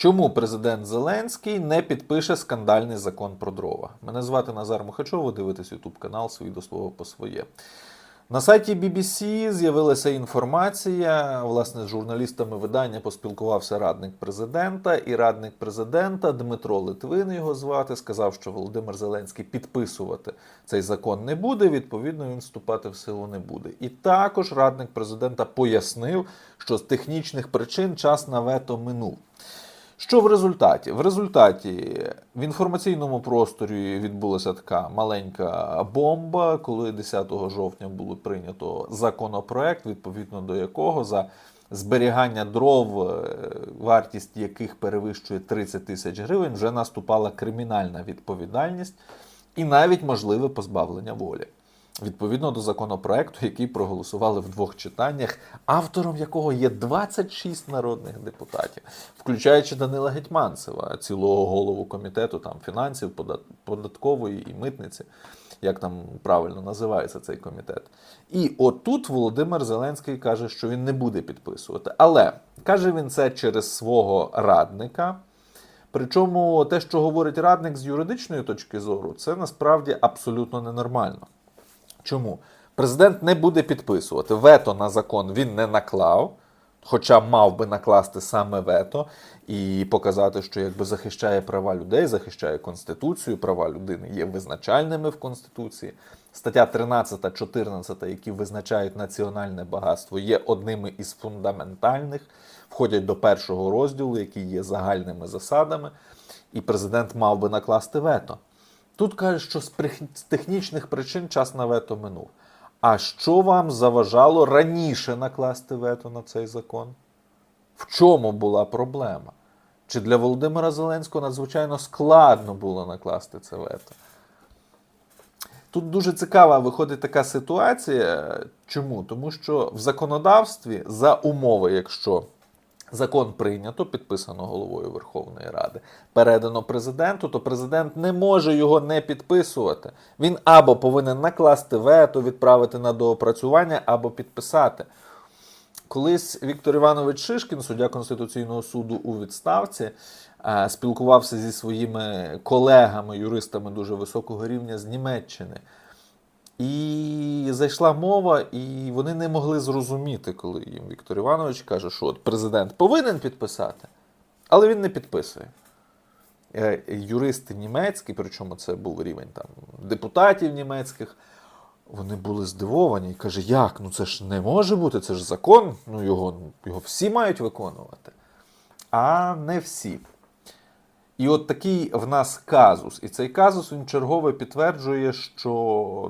Чому президент Зеленський не підпише скандальний закон про дрова? Мене звати Назар Мухачов, ви дивитесь YouTube канал «Свій до свого по своє. На сайті BBC з'явилася інформація. Власне, з журналістами видання поспілкувався радник президента, і радник президента Дмитро Литвин його звати сказав, що Володимир Зеленський підписувати цей закон не буде. Відповідно, він вступати в силу не буде. І також радник президента пояснив, що з технічних причин час на вето минув. Що в результаті? В результаті в інформаційному просторі відбулася така маленька бомба, коли 10 жовтня було прийнято законопроект, відповідно до якого за зберігання дров, е, вартість яких перевищує 30 тисяч гривень, вже наступала кримінальна відповідальність і навіть можливе позбавлення волі. Відповідно до законопроекту, який проголосували в двох читаннях, автором якого є 26 народних депутатів, включаючи Данила Гетьманцева, цілого голову комітету там фінансів, податкової і митниці, як там правильно називається цей комітет. І отут Володимир Зеленський каже, що він не буде підписувати. Але каже він це через свого радника. Причому те, що говорить радник з юридичної точки зору, це насправді абсолютно ненормально. Чому? Президент не буде підписувати. Вето на закон він не наклав, хоча мав би накласти саме вето і показати, що якби захищає права людей, захищає Конституцію, права людини є визначальними в Конституції. Стаття 13, 14, які визначають національне багатство, є одними із фундаментальних, входять до першого розділу, які є загальними засадами, і президент мав би накласти вето. Тут кажуть, що з технічних причин час на вето минув. А що вам заважало раніше накласти вето на цей закон? В чому була проблема? Чи для Володимира Зеленського надзвичайно складно було накласти це вето? Тут дуже цікава виходить така ситуація. Чому? Тому що в законодавстві за умови, якщо закон прийнято, підписано головою Верховної Ради, передано президенту, то президент не може його не підписувати. Він або повинен накласти вето, відправити на доопрацювання, або підписати. Колись Віктор Іванович Шишкін, суддя Конституційного суду у відставці, е, спілкувався зі своїми колегами, юристами дуже високого рівня з Німеччини. І зайшла мова, і вони не могли зрозуміти, коли їм Віктор Іванович каже, що от президент повинен підписати, але він не підписує. Е, Юристи німецькі, причому це був рівень там депутатів німецьких, вони були здивовані і каже, як? Ну це ж не може бути, це ж закон, ну його, його всі мають виконувати. А не всі. І от такий в нас казус. І цей казус він чергове підтверджує, що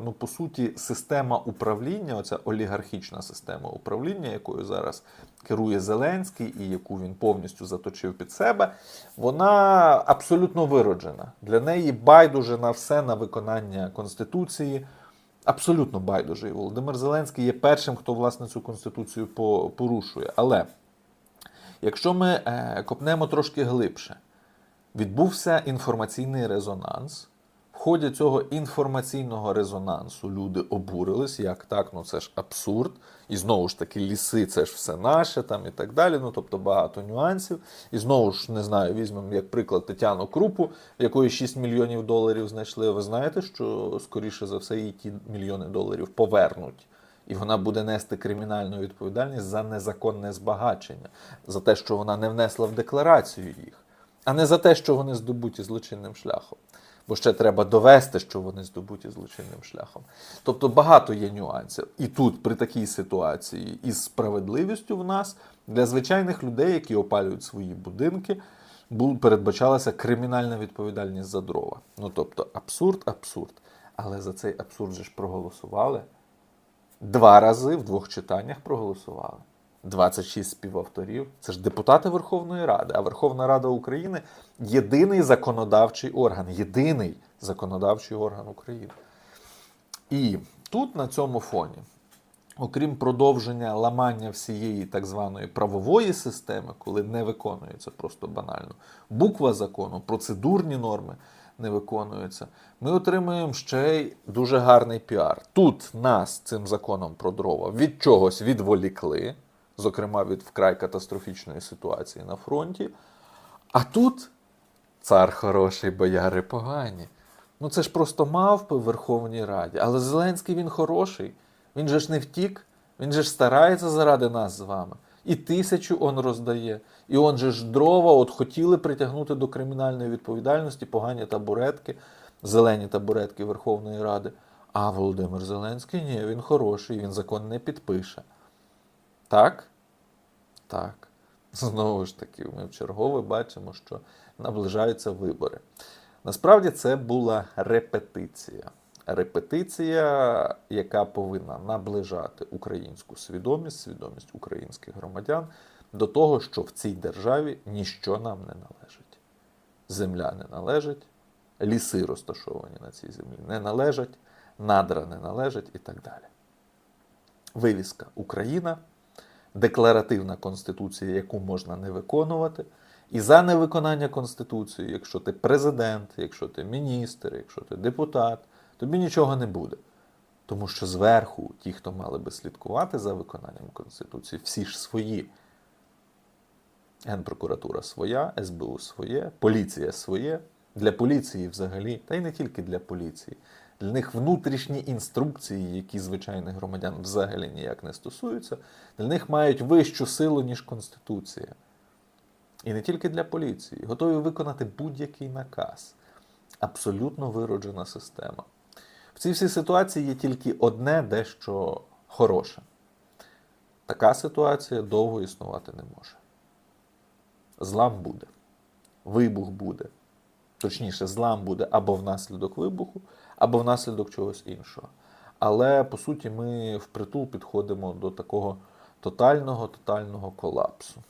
ну, по суті система управління, оця олігархічна система управління, якою зараз керує Зеленський і яку він повністю заточив під себе, вона абсолютно вироджена. Для неї байдуже на все на виконання Конституції. Абсолютно байдуже. Володимир Зеленський є першим, хто власне цю конституцію порушує. Але якщо ми е, копнемо трошки глибше, відбувся інформаційний резонанс. В ході цього інформаційного резонансу люди обурились, як так, ну це ж абсурд. І знову ж таки, ліси це ж все наше, там і так далі. Ну тобто багато нюансів. І знову ж не знаю, візьмемо як приклад Тетяну Крупу, якої 6 мільйонів доларів знайшли. Ви знаєте, що скоріше за все їй ті мільйони доларів повернуть. І вона буде нести кримінальну відповідальність за незаконне збагачення, за те, що вона не внесла в декларацію їх а не за те, що вони здобуті злочинним шляхом. Бо ще треба довести, що вони здобуті злочинним шляхом. Тобто багато є нюансів. І тут, при такій ситуації, із справедливістю в нас для звичайних людей, які опалюють свої будинки, передбачалася кримінальна відповідальність за дрова. Ну тобто абсурд, абсурд. Але за цей абсурд же ж проголосували. Два рази в двох читаннях проголосували. 26 співавторів. Це ж депутати Верховної Ради. А Верховна Рада України єдиний законодавчий орган, єдиний законодавчий орган України. І тут на цьому фоні, окрім продовження ламання всієї так званої правової системи, коли не виконується просто банально буква закону, процедурні норми не виконуються, ми отримуємо ще й дуже гарний піар. Тут нас цим законом про дрова від чогось відволікли, зокрема від вкрай катастрофічної ситуації на фронті. А тут цар хороший, бояри погані. Ну це ж просто мавпи в Верховній Раді. Але Зеленський він хороший. Він же ж не втік, він же ж старається заради нас з вами. І тисячу он роздає. І он же ж дрова от хотіли притягнути до кримінальної відповідальності погані табуретки, зелені табуретки Верховної Ради. А Володимир Зеленський ні, він хороший, він закон не підпише. Так? Так. Знову ж таки, ми в чергове бачимо, що наближаються вибори. Насправді це була репетиція. Репетиція, яка повинна наближати українську свідомість, свідомість українських громадян до того, що в цій державі ніщо нам не належить. Земля не належить, ліси розташовані на цій землі не належать, надра не належать і так далі. Вивіска Україна, декларативна конституція, яку можна не виконувати. І за невиконання Конституції, якщо ти президент, якщо ти міністр, якщо ти депутат, тобі нічого не буде. Тому що зверху ті, хто мали би слідкувати за виконанням Конституції, всі ж свої. Генпрокуратура своя, СБУ своє, поліція своє. Для поліції взагалі, та й не тільки для поліції. Для них внутрішні інструкції, які звичайних громадян взагалі ніяк не стосуються, для них мають вищу силу, ніж Конституція. І не тільки для поліції, готові виконати будь-який наказ. Абсолютно вироджена система. В цій всій ситуації є тільки одне дещо хороше. Така ситуація довго існувати не може. Злам буде, вибух буде. Точніше, злам буде або внаслідок вибуху, або внаслідок чогось іншого. Але по суті, ми впритул підходимо до такого тотального тотального колапсу.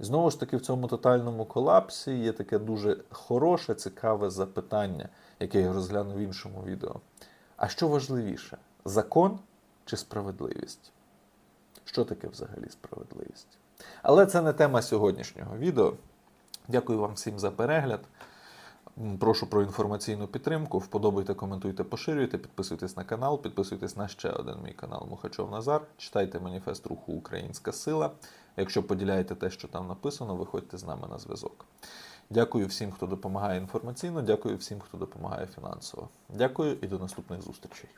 І знову ж таки, в цьому тотальному колапсі є таке дуже хороше, цікаве запитання, яке я розгляну в іншому відео. А що важливіше: закон чи справедливість? Що таке взагалі справедливість? Але це не тема сьогоднішнього відео. Дякую вам всім за перегляд. Прошу про інформаційну підтримку. Вподобайте, коментуйте, поширюйте, підписуйтесь на канал, підписуйтесь на ще один мій канал Мухачов Назар. Читайте маніфест руху Українська сила. Якщо поділяєте те, що там написано, виходьте з нами на зв'язок. Дякую всім, хто допомагає інформаційно, дякую всім, хто допомагає фінансово. Дякую і до наступних зустрічей.